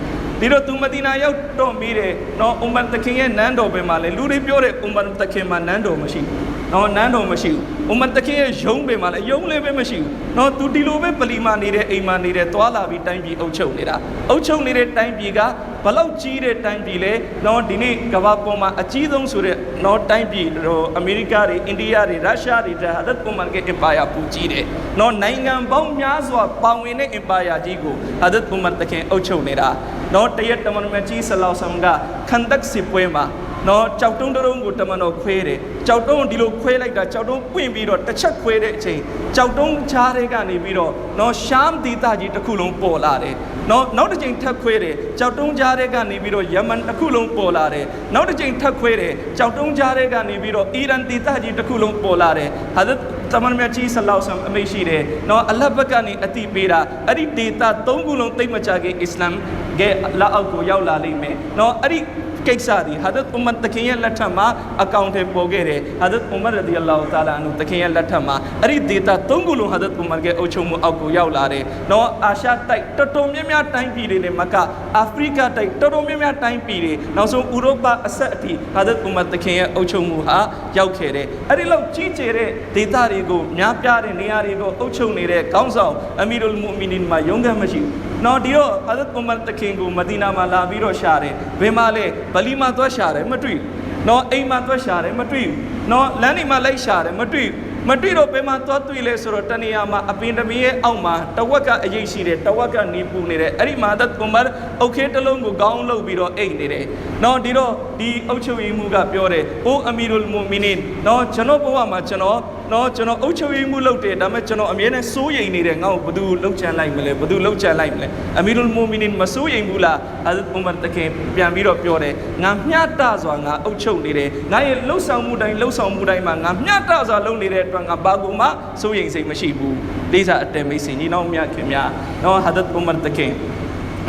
ဒီတော့သူမဒီနာရောက်တော့ပြီးတယ်နော်အုမ္မတ်တခင်ရဲ့နန်းတော်ပဲမှာလေလူတွေပြောတဲ့အုမ္မတ်တခင်မှာနန်းတော်မရှိဘူး နော်နန်းတော်မရှိဘူးအုမ္မတ်တခင်ရဲ့ယုံပဲမှာလေယုံလေးပဲမရှိဘူးနော်သူဒီလိုပဲပလီမာနေတဲ့အိမ်မှာနေတဲ့သွာလာပြီးတိုင်းပြည်အုပ်ချုပ်နေတာအုပ်ချုပ်နေတဲ့တိုင်းပြည်ကဘလောက်ကြီးတဲ့တိုင်းပြည်လဲနော်ဒီနေ့ကမ္ဘာပေါ်မှာအကြီးဆုံးဆိုတဲ့နော်တိုင်းပြည်ဟိုအမေရိကတွေအိန္ဒိယတွေရုရှားတွေဒါဟဒတ်အုမ္မတ်ရဲ့ empire ပူကြီးတယ်နော်နိုင်ငံပေါင်းများစွာပါဝင်တဲ့ empire ကြီးကိုဟဒတ်အုမ္မတ်တခင်အုပ်ချုပ်နေတာနော်တရက်တမန်မကြီးဆလောဆမ်ကခန္ဒက်စစ်ပွဲမှာ နော်ကြောက်တုံးတုံးကိုတမန်တော်ခွဲတယ်ကြောက်တုံးဒီလိုခွဲလိုက်တာကြောက်တုံးပွင့်ပြီးတော့တစ်ချက်ခွဲတဲ့အချိန်ကြောက်တုံးချားတွေကနေပြီးတော့နော်ရှမ်းဒေသကြီးတစ်ခုလုံးပေါ်လာတယ်နော်နောက်တစ်ချိန်ထပ်ခွဲတယ်ကြောက်တုံးချားတွေကနေပြီးတော့ယမန်တစ်ခုလုံးပေါ်လာတယ်နောက်တစ်ချိန်ထပ်ခွဲတယ်ကြောက်တုံးချားတွေကနေပြီးတော့အီရန်ဒေသကြီးတစ်ခုလုံးပေါ်လာတယ်ဟာဒတ်တမန်မြတ်ကြီးဆလောက်ဆမ်အမိတ်ရှိတယ်နော်အလတ်ဘက်ကနေအတိပေးတာအဲ့ဒီဒေသသုံးခုလုံးသိမ့်မချခင်အစ္စလာမ်ကလက်အောက်ကိုရောက်လာလိမ့်မယ်နော်အဲ့ဒီ ကိစ္စဒီဟာဒတ်ဥမတ်တခင်ရဲ့လက်ထက်မှာအကောင့်ထဲပေါ်ခဲ့တယ်ဟာဒတ်ဥမတ်ရဒီအလ္လာဟူတာလာအန်တခင်ရဲ့လက်ထက်မှာအဲ့ဒီဒေတာသုံးခုလုံးဟာဒတ်ဥမတ်ရဲ့အုပ်ချုပ်မှုအောက်ကိုရောက်လာတယ်နော်အာရှတိုက်တော်တော်များများတိုင်းပြည်တွေနဲ့မကအာဖရိကတိုက်တော်တော်များများတိုင်းပြည်တွေနောက်ဆုံးဥရောပအဆက်အထိဟာဒတ်ဥမတ်တခင်ရဲ့အုပ်ချုပ်မှုဟာရောက်ခဲ့တယ်အဲ့ဒီလောက်ကြီးကျယ်တဲ့ဒေတာတွေကိုများပြားတဲ့နေရာတွေကိုအုပ်ချုပ်နေတဲ့ခေါင်းဆောင်အမီရူလ်မူမီနင်မှာယုံကမ်းမရှိဘူး နော်ဒီတော့ဟာဇတ်ဥမတ်တခင်ကိုမဒီနာမှာလာပြီးတော့ရှာတယ်ဘယ်မှာလဲဗလီမှာသွားရှာတယ်မတွေ့ဘူးနော်အိမ်မှာသွားရှာတယ်မတွေ့ဘူးနော်လမ်းတွေမှာလိုက်ရှာတယ်မတွေ့ဘူးမတွေ့တော့ဘယ်မှာသွားတွေ့လဲဆိုတော့တနေရာမှာအပင်တမရဲ့အောက်မှာတဝက်ကအရေးရှိတယ်တဝက်ကနေပူနေတယ်အဲ့ဒီမှာဒတ်ကွန်မတ်အုတ်ခဲတစ်လုံးကိုကောင်းလုပ်ပြီးတော့အိတ်နေတယ်နော်ဒီတော့ဒီအုတ်ချုပ်ရေးမှုကပြောတယ်အိုးအမီရူလ်မူမီနင်နော်ကျွန်တော်ဘဝမှာကျွန်တော်နော်ကျွန်တော်အုတ်ချုပ်ရေးမှုလုပ်တယ်ဒါပေမဲ့ကျွန်တော်အမြဲတမ်းစိုးရိမ်နေတယ်ငါ့ကိုဘယ်သူလှုပ်ချန်လိုက်မလဲဘယ်သူလှုပ်ချန်လိုက်မလဲအမီရူလ်မူမီနင်မစိုးရိမ်ဘူးလားအဇတ်ဥမတ်တခင်ပြန်ပြီးတော့ပြောတယ်ငါမျှတစွာငါအုတ်ချုပ်နေတယ်ငါရဲ့လှုပ်ဆောင်မှုတိုင်းလှုပ်ဆောင်မှုတိုင်းမှာငါမျှတစွာလုပ်နေတဲ့အတွက်ငါဘာကူမှစိုးရိမ်စိတ်မရှိဘူးလေးစားအတဲမိတ်ဆွေညီနောင်မြတ်ခင်များနော်ဟာဒတ်ဥမတ်တခင်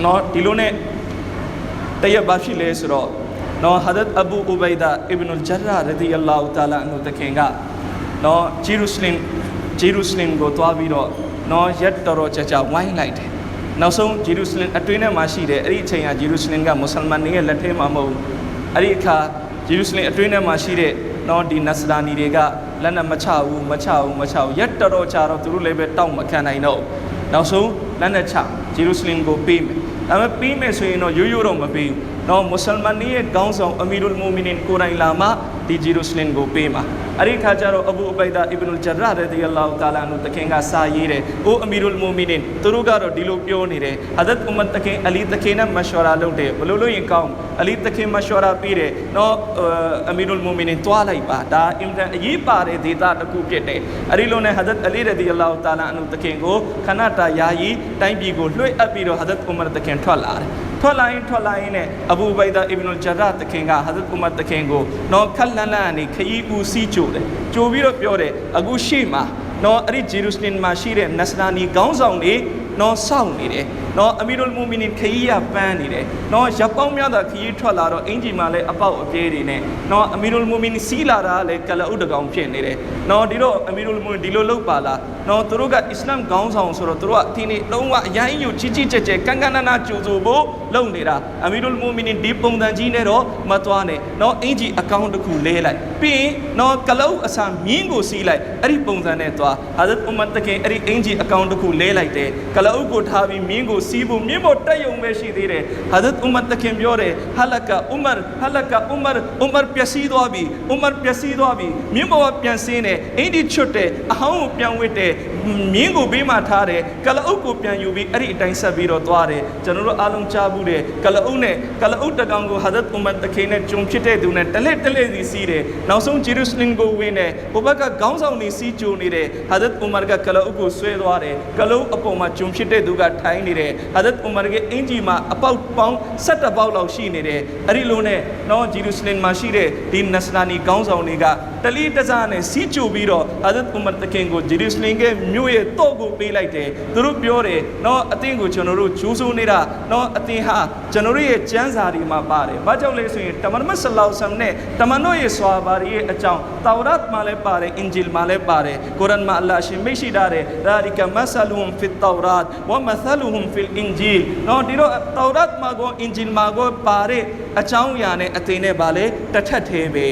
နော်ဒီလိုနဲ့တရက်ဘာဖြစ်လဲဆိုတော့နော်ဟာဒတ်အဘူဥဘိဒါအစ်ဘ်နူဂျရာရဒီအလ္လာဟူတာလာအန်ဟူတခင်က နော်ဂျေရုဆလင်ဂျေရုဆလင်ကိုတွားပြီးတော့နော်ရက်တော်တော်ကြာကြာဝိုင်းလိုက်တယ်နောက်ဆုံးဂျေရုဆလင်အတွင်းထဲမှာရှိတယ်အဲ့ဒီအချိန်ကဂျေရုဆလင်ကမွတ်စလမန်တွေရဲ့လက်ထဲမှာမဟုတ်ဘူးအဲ့ဒီအခါဂျေရုဆလင်အတွင်းထဲမှာရှိတဲ့နော်ဒီနတ်စလာနီတွေကလက်နဲ့မချဘူးမချဘူးမချဘူးရက်တော်တော်ကြာတော့သူတို့လည်းပဲတောက်မခံနိုင်တော့ဘူးနောက်ဆုံးလက်နဲ့ချဂျေရုဆလင်ကိုပေးမယ်ဒါပေမဲ့ပေးမယ်ဆိုရင်တော့ရိုးရိုးတော့မပေးဘူး နော်မွတ်စလမန်တွေရဲ့ခေါင်းဆောင်အမီရူလ်မူမီနင်ကိုယ်တိုင်လာမှဒီဂျေရုဆလင်ကိုပေးမှာအဲ့ဒီခါကျတော့အဘူအဘိဒါအစ်ဘ်နူဂျရာရဒီအလ္လာဟူတာလာအန်ဟူတခင်ကစာရေးတယ်။အိုအမီရူလ်မူမီနင်သူတို့ကတော့ဒီလိုပြောနေတယ်။ဟာဇတ်ဥမတ်တခင်အလီတခင်နဲ့မရှဝရာလုပ်တယ်။ဘလို့လို့ရင်ကောင်းအလီတခင်မရှဝရာပေးတယ်။နော်အမီရူလ်မူမီနင်တွားလိုက်ပါ။ဒါအင်တန်အရေးပါတဲ့ဒေတာတစ်ခုဖြစ်တယ်။အဲ့ဒီလိုနဲ့ဟာဇတ်အလီရဒီအလ္လာဟူတာလာအန်ဟူတခင်ကိုခဏတာယာယီတိုင်းပြည်ကိုလွှဲအပ်ပြီးတော့ဟာဇတ်ဥမတ်တခင်ထွက်လာတယ်။ ထွက်လာရင်ထွက်လာရင်နဲ့အဘူဘိုင်ဒါအစ်ဘ်နူဂျရာတခင်ကဟာဇတ်ဥမတ်တခင်ကိုနော်ခက်လန်လန်အနေခရီးဦးစီးကြိုတယ်ကြိုပြီးတော့ပြောတယ်အခုရှေ့မှာနော်အဲ့ဒီဂျေရုဆလင်မှာရှိတဲ့နတ်စလာနီခေါင်းဆောင်တွေ နော်စောင့်နေတယ်နော်အမီရူလ်မူမီနင်ခရီးရပန်းနေတယ်နော်ရပောင်းများသာခရီးထွက်လာတော့အင်ဂျီမှာလည်းအပေါက်အပြဲတွေနဲ့နော်အမီရူလ်မူမီနင်စီးလာတာလည်းကလအုတ်တကောင်ဖြစ်နေတယ်နော်ဒီတော့အမီရူလ်မူမီနင်ဒီလိုလုပ်ပါလားနော်သူတို့ကအစ္စလာမ်ခေါင်းဆောင်ဆိုတော့သူတို့ကအတင်းနေလုံးဝအရင်ယူကြီးကြီးကျယ်ကျယ်ကန်းကန်းနာနာကြိုဆိုဖို့လုပ်နေတာအမီရူလ်မူမီနင်ဒီပုံစံကြီးနဲ့တော့မသွားနဲ့နော်အင်ဂျီအကောင့်တစ်ခုလဲလိုက်ပြီးရင်နော်ကလအုတ်အစာမြင်းကိုစီးလိုက်အဲ့ဒီပုံစံနဲ့သွားဟာဇတ်ဥမတ်တကင်အဲ့ဒီအင်ဂျီအကောင့်တစ်ခုလဲလိုက်တယ်ကလအုတ်ကိုထားပြီးမြင်းကိုစီးဖို့မြင်းပေါ်တက်ယုံပဲရှိသေးတယ်ဟာဇတ်ဥမတ်တကင်ပြောတယ်ဟာလကာဥမရဟာလကာဥမရဥမရပျက်စီးသွားပြီဥမရပျက်စီးသွားပြီမြင်းပေါ်ကပြန်ဆင်းတယ်အင်ဂျီချွတ်တယ်အဟောင်းကိုပြန်ဝစ်တယ်မြင်းကိုဘေးမှာထားတယ်ကလအုတ်ကိုပြန်ယူပြီးအဲ့ဒီအတိုင်းဆက်ပြီးတော့သွားတယ်ကျွန်တော်တို့အားလုံးကြားဘူးတယ်ကလအုတ်နဲ့ကလအုတ်တကောင်ကိုဟာဇတ်ဥမတ်တကင်နဲ့ဂျုံဖြစ်တဲ့သူနဲ့တလက်တလက်စီစီးတယ်နောက်ဆုံးဂျေရုဆလင်ကိုဝင်တယ်ဟိုဘက်ကခေါင်းဆောင်နေစီးကြိုနေတယ်ဟာဇတ်ဥမတ်ကကလအုတ်ကိုဆွဲသွားတယ်ကလအုတ်အပေါ်မှာဂျုံဖြစ်တဲ့သူကထိုင်းနေတယ်ဟာဇတ်ဥမတ်ကအင်ဂျီမှာအပေါက်ပေါင်း17ပေါက်လောက်ရှိနေတယ်အဲ့ဒီလိုနဲ့နော်ဂျေရုဆလင်မှာရှိတဲ့ဒီနတ်စလာနီခေါင်းဆောင်တွေကတလီတစားနဲ့စီးကြိုပြီးတော့ဟာဇတ်ဥမတ်တကင်ကိုဂျေရုဆလင်ကမြို့ရဲ့တော့ကိုပေးလိုက်တယ်သူတို့ပြောတယ်နော်အသင်ကိုကျွန်တော်တို့ဂျိုးဆိုးနေတာနော်အသင်ဟာကျွန်တော်တို့ရဲ့ကျမ်းစာတွေမှာပါတယ်ဘာကြောင့်လဲဆိုရင်တမန်မတ်ဆလောက်ဆမ်နဲ့တမန်တို့ရဲ့ဆွာဘာတွေရဲ့အကြောင်းတောရတ်မှာလည်းပါတယ်အင်ဂျီလ်မှာလည်းပါတယ်ကုရ်အန်မှာအလ္လာဟ်ရှင်မိတ်ရှိတာတယ်ဒါဒီကမဆလူဟွမ်ဖီတောရတ်ဝမဆလူဟွမ်ဖီ fil injil နော်ဒီတော့တောရတ်မှာကိုအင်ဂျင်မှာကိုပါတဲ့အကြောင်းအရာနဲ့အသင်နဲ့ဗာလေတစ်ထက်သေးပဲ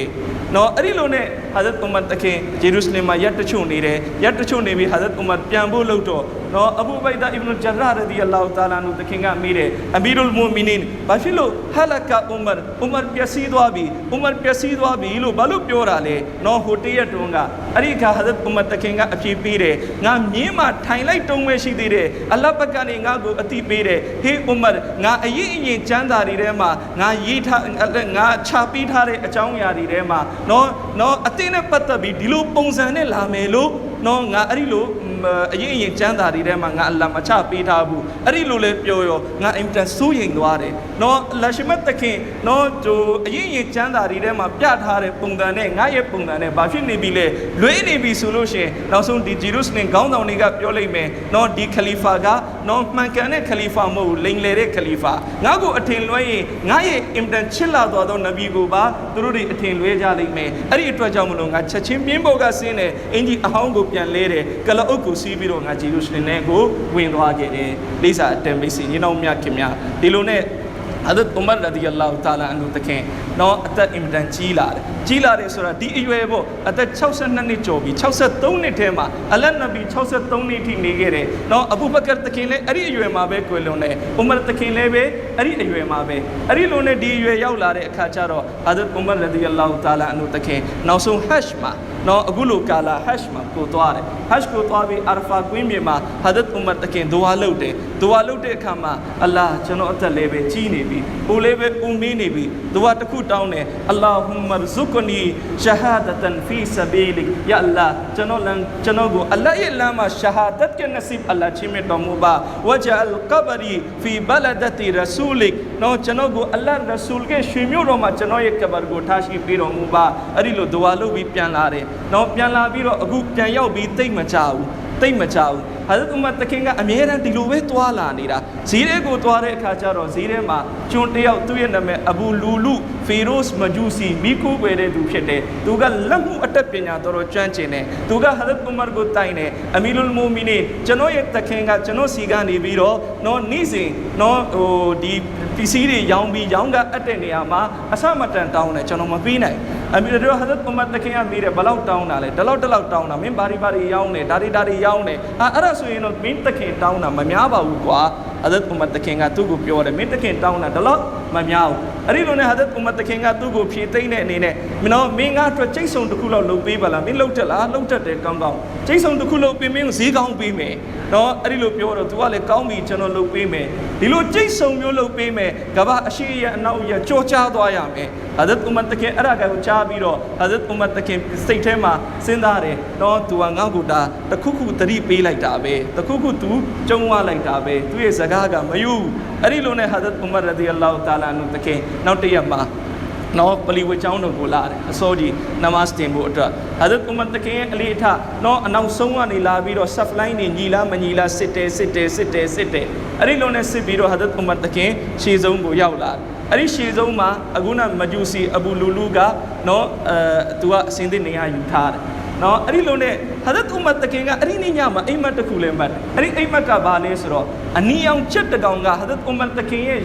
နော်အဲ့ဒီလိုနဲ့ဟာဇတ်ဥမတ်တခင်ဂျေရုဆလင်မှာရက်တချို့နေတယ်ရက်တချို့နေပြီးဟာဇတ်ဥမတ်ပြန်ဖို့လုပ်တော့နော်အဘူဘိုက်ဒါအစ်ဘ်ဂျရာရဒီအလ္လာဟူတာလာနုတခင်ကမေးတယ်အမီရူလ်မူမီနင်ဘာဖြစ်လို့ဟလကာဥမတ်ဥမတ်ပျက်စီးသွားပြီဥမတ်ပျက်စီးသွားပြီလို့ဘာလို့ပြောတာလဲနော်ဟိုတရက်တုန်းကအဲ့ဒီခါဟာဇတ်ဥမတ်တခင်ကအဖြေပေးတယ်ငါမြင်းမှာထိုင်လိုက်တုံးပဲရှိသေးတယ်အလ္လာဟ်ဘက်ကနေငါ့ကိုအတိပေးတယ်ဟေးဥမတ်ငါအရင်အရင်ကျမ်းစာတွေထဲမှာငါရေးထားငါချပေးထားတဲ့အကြောင်းအရာတွေထဲမှာနော်နော်အတင်းနဲ့ပတ်သက်ပြီးဒီလိုပုံစံနဲ့လာမယ်လို့နော်ငါအဲ့ဒီလို အရင်အရင်ကျမ်းစာတွေထဲမှာငါအလ္လာဟ်မချပေးထားဘူးအဲ့ဒီလိုလဲပြောရောငါအင်တန်စိုးရိမ်သွားတယ်နော်လရှိမတ်တခင်နော်ဟိုအရင်အရင်ကျမ်းစာတွေထဲမှာပြထားတဲ့ပုံစံနဲ့ငါရဲ့ပုံစံနဲ့ဘာဖြစ်နေပြီလဲလွဲနေပြီဆိုလို့ရှိရင်နောက်ဆုံးဒီဂျေရုဆလင်ခေါင်းဆောင်တွေကပြောလိုက်မယ်နော်ဒီခလီဖာကနော်မှန်ကန်တဲ့ခလီဖာမဟုတ်ဘူးလိမ်လည်တဲ့ခလီဖာငါ့ကိုအထင်လွဲရင်ငါရဲ့အင်တန်ချစ်လာသွားသောနဗီကိုပါသူတို့တွေအထင်လွဲကြလိမ့်မယ်အဲ့ဒီအတွက်ကြောင့်မလို့ငါချက်ချင်းပြင်းပေါ်ကဆင်းတယ်အင်ကြီးအဟောင်းကိုပြန်လဲတယ်ကလအုပ်ကိုစီးပြီးတော့ငါဂျေရုဆလင်နဲ့ကိုဝင်သွားခဲ့တယ်လိစာအတန်မိတ်စီညီနောင်မြတ်ခင်များဒီလိုနဲ့ဟဒတ်ဥမရရဒီအလ္လာဟူတာလာအန်ဟူတခင်နော်အသက်အင်မတန်ကြီးလာတယ်ကြီးလာတယ်ဆိုတာဒီအရွယ်ပေါ့အသက်62နှစ်ကျော်ပြီ63နှစ်ထဲမှာအလတ်နဗီ63နှစ်ထိနေခဲ့တယ်နော်အဘူဘကာတခင်လည်းအဲ့ဒီအရွယ်မှာပဲကွယ်လွန်တယ်ဥမရတခင်လည်းပဲအဲ့ဒီအရွယ်မှာပဲအဲ့ဒီလိုနဲ့ဒီအရွယ်ရောက်လာတဲ့အခါကျတော့ဟဒတ်ဥမရရဒီအလ္လာဟူတာလာအန်ဟူတခင်နောက်ဆုံးဟက်ရှ်မှာနော်အခုလိုကာလာဟက်ရှ်မှာကိုသွားတယ်ဟက်ရှ်ကိုသွားပြီးအာရဖာကွင်းမြေမှာဟဒတ်ဥမရတခင်ဒူဝါလုပ်တယ်ဒူဝါလုပ်တဲ့အခါမှာအလ္လာဟ်ကျွန်တော်အသက်လည်းပဲကြီးနေပြီဟိုလည်းပဲဦးမင်းနေပြီဒူဝါတစ်ခုတောင်းတယ်အလ္လာဟူမရဇုကနီရှဟာဒတန်ဖီဆဘီလီယာအလ္လာဟ်ကျွန်တော်လန်ကျွန်တော်ကိုအလ္လာဟ်ရဲ့လမ်းမှာရှဟာဒတ်ကနစီဘ်အလ္လာဟ်ချီးမြှင့်တော်မူပါဝဂျအလ်ကဘရီဖီဘလဒတီရဆူလစ်နော်ကျွန်တော်ကိုအလ္လာဟ်ရဆူလ်ကရွှေမြို့တော်မှာကျွန်တော်ရဲ့ကဘာကိုထားရှိပေးတော်မူပါအဲ့ဒီလိုဒူဝါလုပ်ပြီးပြန်လာတယ်နော်ပြန်လာပြီးတော့အခုပြန်ရောက်ပြီးတိတ်မကြဘူးတိတ်မကြဘူးဟာဇတ်ဥမတ်တခင်ကအမြဲတမ်းဒီလိုပဲတွာလာနေတာဈေးထဲကိုတွာတဲ့အခါကျတော့ဈေးထဲမှာကျွန်းတယောက်သူ့ရဲ့နာမည်အဘူလူလူဖီရိုစ်မဂျူစီမိကိုပဲတဲ့သူဖြစ်တယ်သူကလက်မှုအတက်ပညာတော်တော်ကျွမ်းကျင်တယ်သူကဟာဇတ်ဥမတ်ကိုတိုင်တယ်အမီလုလ်မူမီနီကျွန်တော်ရဲ့တခင်ကကျွန်တော်စီကနေပြီးတော့နော်နေ့စဉ်နော်ဟိုဒီပစ္စည်းတွေရောင်းပြီးရောင်းကအပ်တဲ့နေရာမှာအဆမတန်တောင်းတယ်ကျွန်တော်မပေးနိုင် အမီတို့ဟာဇတ်ဥမတ်တခင်ကမိတယ်ဘလောက်တောင်းတာလဲဒီလောက်ဒီလောက်တောင်းတာမင်းဘာဒီဘာဒီရောင်းတယ်ဒါဒီဒါဒီရောင်းတယ်ဟာအဲ့ဒါဆိုရင်တော့မင်းတခင်တောင်းတာမများပါဘူးကွာ ဟာဇတ်ဥမတ်တခင်ကသူ့ကိုပြောတယ်မင်းတခင်တောင်းတာဒီလောက်မများဘူးအဲ့ဒီလိုနဲ့ဟာဇတ်ဥမတ်တခင်ကသူ့ကိုဖြေသိမ့်တဲ့အနေနဲ့မင်းတော့မင်းငါအတွက်ကျိတ်ဆုံတစ်ခုလောက်လုပ်ပေးပါလားမင်းလုပ်တက်လားလုပ်တက်တယ်ကောင်းကောင်းကျိတ်ဆုံတစ်ခုလုပ်ပေးမင်းဈေးကောင်းပေးမယ်နော်အဲ့ဒီလိုပြောတော့ तू ကလည်းကောင်းပြီကျွန်တော်လုပ်ပေးမယ်ဒီလိုကျိတ်ဆုံမျိုးလုပ်ပေးမယ်ကဘာအရှိရအနောက်ရကြောချသွားရမယ်ဟာဇတ်ဥမတ်တခင်အဲ့ဒါကိုကြားပြီးတော့ဟာဇတ်ဥမတ်တခင်စိတ်ထဲမှာစဉ်းစားတယ်နော် तू ကငါ့ကိုဒါတခုခုတတိပေးလိုက်တာပဲတခုခု तू ကျုံဝလိုက်တာပဲသူ့ရဲ့စ ကားကမယူအဲ့ဒီလိုနဲ့ဟာဇတ်ဥမတ်ရဒီအလ္လာဟူတာလာနုတခင်နောက်တစ်ရက်မှာနော်ပလီဝချောင်းတော်ကိုလာတယ်အစောကြီးနမတ်တင်ဖို့အတွက်ဟာဇတ်ဥမတ်တခင်ရဲ့အလေးအထနော်အနောက်ဆုံးကနေလာပြီးတော့ဆပ်လိုင်းနေညီလားမညီလားစစ်တယ်စစ်တယ်စစ်တယ်စစ်တယ်အဲ့ဒီလိုနဲ့စစ်ပြီးတော့ဟာဇတ်ဥမတ်တခင်ရှေ့ဆုံးကိုရောက်လာတယ်အဲ့ဒီရှေ့ဆုံးမှာအခုနမဂျူစီအဘူလူလူကနော်အဲသူကအစင်းသစ်နေရာယူထားတယ် နော်အဲ့ဒီလိုနဲ့ဟာဇတ်ဥမတ်တခင်ကအဲ့ဒီနေ့ညမှာအိမ်မက်တစ်ခုလည်းမှတ်တယ်အဲ့ဒီအိမ်မက်ကဘာလဲဆိုတော့အနီအောင်ချက်တကောင်ကဟာဇတ်ဥမတ်တခင်ရဲ့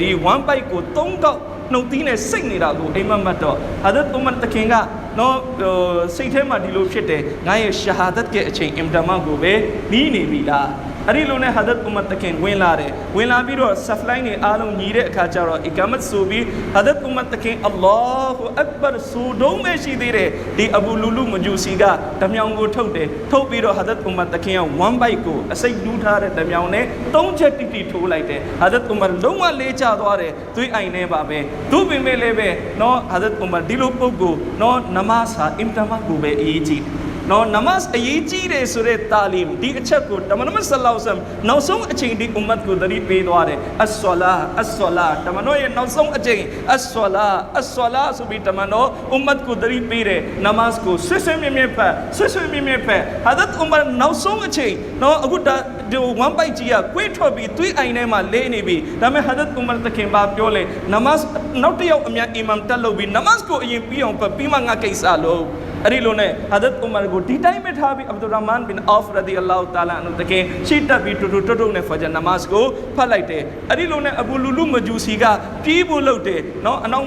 ဒီ1 byte ကို3ကောက်နှုတ်သီးနဲ့စိတ်နေတာကိုအိမ်မက်မှတ်တော့ဟာဇတ်ဥမတ်တခင်ကနော်ဟိုစိတ်ထဲမှာဒီလိုဖြစ်တယ်ငါရဲ့ရှာဟာဒတ်ရဲ့အချိန်အင်တမန်ကိုပဲနီးနေပြီလား အဲ့ဒီလိုနဲ့ဟာဒတ်ဥမတ်တခင်ဝင်လာတယ်ဝင်လာပြီးတော့ဆဖလိုင်းတွေအားလုံးညီတဲ့အခါကျတော့အီကာမတ်ဆိုပြီးဟာဒတ်ဥမတ်တခင်အလ္လာဟူအက်ဘာဆူဒုံးပဲရှိသေးတယ်ဒီအဘူလူလူမဂျူစီကတမြောင်ကိုထုတ်တယ်ထုတ်ပြီးတော့ဟာဒတ်ဥမတ်တခင်က1 byte ကိုအစိတ်လူးထားတဲ့တမြောင်နဲ့၃ချက်တိတိထိုးလိုက်တယ်ဟာဒတ်ဥမတ်လုံးဝလေးချသွားတယ်သွေးအိုင်နေပါပဲသူပင်မဲ့လည်းပဲနော်ဟာဒတ်ဥမတ်ဒီလိုပုဂ္ဂိုလ်နော်နမတ်ဟာအင်တမတ်ကိုပဲအရေးကြီးတယ် နော်နမတ်အရေးကြီးတယ်ဆိုတဲ့တာလီမ်ဒီအချက်ကိုတမန်တော်ဆလ္လာလဟ်အလัยဟ်နောက်ဆုံးအချိန်ဒီအွမ်မတ်ကိုသတိပေးသွားတယ်အဆလာအဆလာတမန်တော်ရဲ့နောက်ဆုံးအချိန်အဆလာအဆလာဆိုပြီးတမန်တော်အွမ်မတ်ကိုသတိပေးတယ်နမတ်ကိုဆွဆွမြဲမြဲဖတ်ဆွဆွမြဲမြဲဖတ်ဟာဒတ်အွမ်မတ်နောက်ဆုံးအချိန်နော်အခုဒါဒီဝမ်ပိုက်ကြီးကကွေးထွက်ပြီးသွေးအိုင်ထဲမှာလေးနေပြီဒါပေမဲ့ဟာဒတ်အွမ်မတ်တခင်ဘာပြောလဲနမတ်နောက်တစ်ယောက်အများအီမမ်တက်လုပ်ပြီးနမတ်ကိုအရင်ပြီးအောင်ပတ်ပြီးမှငါကိစ္စလို့ အဲ့ဒီလိုနဲ့ဟာဒတ်ဥမာကိုဒီတိုင်းပဲထားပြီးအဗ်ဒူရမန်ဘင်အော့ဖ်ရဒီအလ္လာဟူတာလာအန်ဟူတခင်ရှေ့တက်ပြီးတူတူတွတ်တွတ်နဲ့ဖဂျာနမတ်ကိုဖတ်လိုက်တယ်အဲ့ဒီလိုနဲ့အဘူလူလူမဂျူစီကပြေးဖို့လုပ်တယ်နော်အနောက်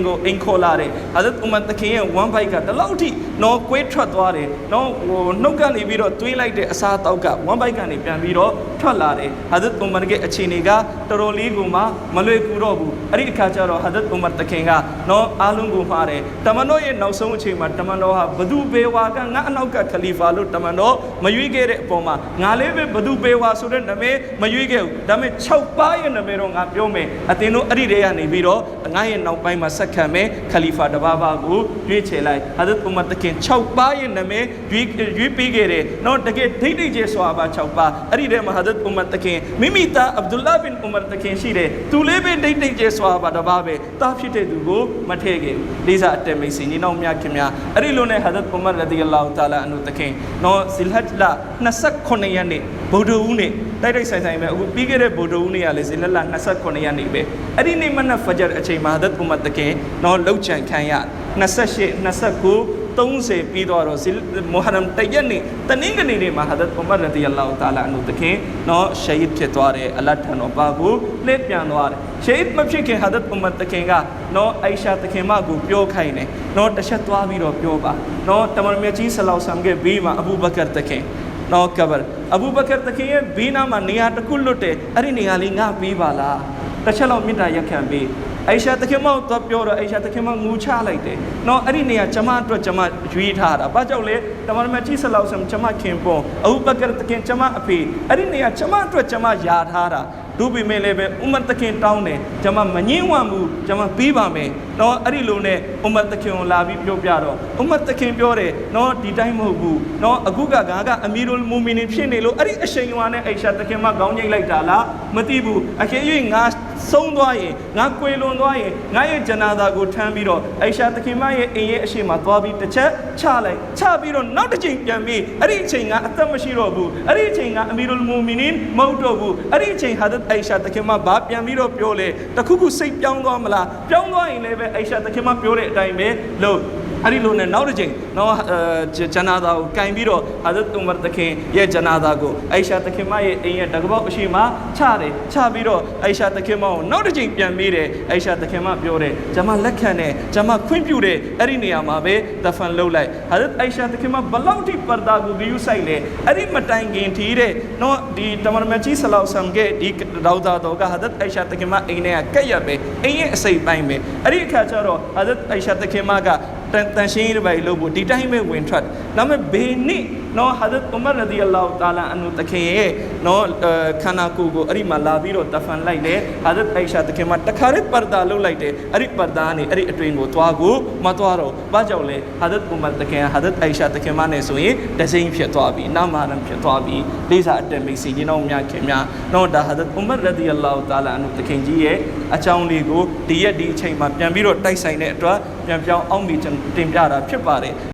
မှာဆပ်လိုင်းတွေကတန်းစီတော့ပြေးလို့မရဘူးပြေးလို့မရတော့သူဆွာဘာဒီဘောကလှည့်ပတ်ပြီးဓာတ်နဲ့ရမ်းတယ်ဒီတော့ဆွာဘာ73ပါဒဏ်ရာရတယ်9ပါအဲ့ဒီမှာထပ်ပြီးတော့ရှေဟီဖြစ်တယ်နောက်ဆုံးအဘူလူလူမဂျူစီကိုဖမ်းမိသွားတယ်ဖမ်းမိသွားတော့သူကချက်ချင်းပဲသူ့တမြောင်နဲ့ပဲသူ့ကိုယ်သူပြန်ပြီးတော့တတ်တည်သွားတယ်အဲ့ဒီလိုနဲ့ဟာဒတ်ဥမာတခင်ကိုအိမ်ခေါ်လာတယ်ဟာဒတ်ဥမာတခင်ရဲ့ one bite ကဒီလောက်ထိနော်ကွေးထွက်သွားတယ်နော်ဟိုနှုတ်ကနေပြီးတော့တွေးလိုက်တဲ့အစားတောက်က one bite ကနေပြန်ပြီးတော့ထွက်လာတယ်ဟာဒတ်ဥမာရဲ့အခြေအနေကတော်တော်လေးကိုမှမလွယ်ကူတော့ဘူးအဲ့ဒီအခါကျတော့ဟာဒတ်ဥမာတခင်ကနော်အားလုံးကိုမှားတယ်တမန်တော်ရဲ့နောက်ဆုံးအချိန်မှာတမန်တော်ဟာဘသူဘေဝါကငါအနောက်ကခလီဖာလို့တမန်တော်မရွေးခဲ့တဲ့အပေါ်မှာငါလေးပဲဘသူဘေဝါဆိုတဲ့နာမည်မရွေးခဲ့ဘူးဒါပေမဲ့6ပါးရဲ့နာမည်တော့ငါပြောမယ်အသင်တို့အဲ့ဒီတည်းကနေပြီးတော့ငါရဲ့နောက်ပိုင်းမှာဆက်ခံမယ်ခလီဖာတပါးပါကိုရွေးချယ်လိုက်ဟာဒတ်ဥမာတခင်6ပါးရဲ့နာမည်ရွေးရွေးပေးခဲ့တယ်နော်တကယ်ဒိတ်ဒိတ်ကျဆွာပါ6ပါးအဲ့ဒီတည်းမှာဟာဒတ်ဥမာတခင်မိမိသားအဗ်ဒူလာဘင်ဥမာတခင်ရှိတယ်သူလေးပဲဒိတ်ဒိတ်ကျဆွာပါတပါးပဲတားဖြစ်တဲ့သူကိုမထည့်ခဲ့ဘူးလေးစားအတက်မိတ်ဆွေညီနောင်များခင်များအဲ့ဒီလိုနဲ့ဟာဒတ်ဥမာရဒီအလ္လာဟူတာလာအန်ဟူတခင်နော်ဇီလဟတ်လာ29ရက်နေ့ဗုဒ္ဓဦးနေ့ တိုက်တိုက်ဆိုင်ဆိုင်ပဲအခုပြီးခဲ့တဲ့ဗုဒ္ဓဦးနေ့ကလေဇီလဟတ်လာ29ရက်နေ့ပဲအဲ့ဒီနေ့မနက်ဖဂျာအချိန်မှာဟာဒတ်ဥမာတခင်နော်လောက်ချန်ခံရ28 29 30ပြီးတော့ဇီမုဟရမ်တရက်နေ့တနင်္ဂနွေနေ့မှာဟာဒတ်ဥမာရဒီအလ္လာဟူတာလာအန်ဟူတခင်နော်ရှဟီဒ်ဖြစ်သွားတယ်အလတ်ထံတော်ပါကိုလှည့်ပြန်သွားတယ်ရှဟီဒ်မဖြစ်ခင်ဟာဒတ်ဥမာတခင်ကနော်အိုင်ရှာတခင်မကိုပြောခိုင်းတယ်နော်တစ်ချက်သွားပြီးတော့ပြောပါနော်တမန်မြတ်ကြီးဆလောဆမ်ရဲ့ဘေးမှာအဘူဘကာတခင် နော်ကဘရအဘူဘကာတခင်ရဲ့ဘေးနားမှာနေရာတစ်ခုလွတ်တယ်အဲ့ဒီနေရာလေးငါပေးပါလားတစ်ချက်လောက်မေတ္တာရက်ခံပေး အိုင်ရှာတခင်မောက်တော့ပြောတော့အိုင်ရှာတခင်မောက်ငူချလိုက်တယ်။နော်အဲ့ဒီနေရာကျမအတွက်ကျမရွေးထားတာ။ဘာကြောင့်လဲ။တမန်တော်ကြီးဆလောက်ဆမ်ကျမခင်ပွန်အဘူဘကာတခင်ကျမအဖေအဲ့ဒီနေရာကျမအတွက်ကျမယာထားတာ။ဒုပိမဲ့လည်းပဲဥမတ်တခင်တောင်းတယ်ကျမမငင်းဝံဘူးကျမပြီးပါမယ်နော်အဲ့ဒီလိုနဲ့ဥမတ်တခင်ကိုလာပြီးပြောပြတော့ဥမတ်တခင်ပြောတယ်နော်ဒီတိုင်းမဟုတ်ဘူးနော်အခုကငါကအမီရုလ်မူမီနင်ဖြစ်နေလို့အဲ့ဒီအရှိန်အဝါနဲ့အိရှာတခင်မခေါင်းငိတ်လိုက်တာလားမသိဘူးအခင်၍ငါ ဆုံးသွားရင်ငါကွေလွန်သွားရင်ငါရဲ့ဂျနာသာကိုထမ်းပြီးတော့အိရှာတခင်မရဲ့အိမ်ရဲ့အရှိန်မှာသွားပြီးတစ်ချက်ချလိုက်ချပြီးတော့နောက်တစ်ချိန်ပြန်ပြီးအဲ့ဒီအချိန်ကအသက်မရှိတော့ဘူးအဲ့ဒီအချိန်ကအမီရုလ်မူမီနင်မဟုတ်တော့ဘူးအဲ့ဒီအချိန်ဟာဒတ်အိရှာတခင်မဘာပြန်ပြီးတော့ပြောလေတခုခုစိတ်ပြောင်းသွားမလားပြောင်းသွားရင်လည်းပဲအိရှာတခင်မပြောတဲ့အတိုင်းပဲလို့ အဲ့ဒီလိုနဲ့နောက်တစ်ချိန်နော်အဲဂျနာသာကိုကင်ပြီးတော့ဟာဇတ်ဥမာတခင်ရဲ့ဂျနာသာကိုအိရှာတခင်မရဲ့အိမ်ရဲ့တကပောက်အရှိမချတယ်ချပြီးတော့အိရှာတခင်မကိုနောက်တစ်ချိန်ပြန်ပြီးတယ်အိရှာတခင်မပြောတယ်ဂျမလက်ခံတယ်ဂျမခွင့်ပြုတယ်အဲ့ဒီနေရာမှာပဲဒဖန်လုပ်လိုက်ဟာဇတ်အိရှာတခင်မဘလောက်ထိပရဒါကိုဂယူဆိုင်လေအဲ့ဒီမတိုင်ခင်ထီးတဲ့နော်ဒီတမန်မကြီးဆလောက်ဆမ်ကဒီဒေါဒါတော်ကဟာဇတ်အိရှာတခင်မအိမ်ထဲကကက်ရပဲအိမ်ရဲ့အစိပ်ပိုင်းပဲအဲ့ဒီအခါကျတော့ဟာဇတ်အိရှာတခင်မက တန်တန်ရှင်းရေးတွေပဲလို့ဖို့ဒီတိုင်းပဲဝင်ထွက်ဒါပေမဲ့ဘေနိနော်ဟာဇတ်ဥမာရဒီအလ္လာဟူတာလာအန်ဟူတခင်ရဲ့နော်ခန္ဓာကိုယ်ကိုအဲ့ဒီမှာလာပြီးတော့တဖန်လိုက်တယ်ဟာဇတ်အိရှာတခင်မှာတခါလေးပရဒါလုပ်လိုက်တယ်အဲ့ဒီပရဒါကနေအဲ့ဒီအတွင်ကိုသွားကိုမသွားတော့ဘာကြောင့်လဲဟာဇတ်ဥမာတခင်ဟာဇတ်အိရှာတခင်မနဲ့ဆိုရင်ဒဇိန်ဖြစ်သွားပြီနာမာရန်ဖြစ်သွားပြီလေးစားအတက်မိတ်စီညီနောင်များခင်များနော်ဒါဟာဇတ်ဥမာရဒီအလ္လာဟူတာလာအန်ဟူတခင်ကြီးရဲ့အကြောင်းလေးကိုဒီရက်ဒီအချိန်မှာပြန်ပြီးတော့တိုက်ဆိုင်တဲ့အတွက်ပြန်ပြောင်းအောင်ပြီးတင်ပြတာဖြစ်ပါတယ်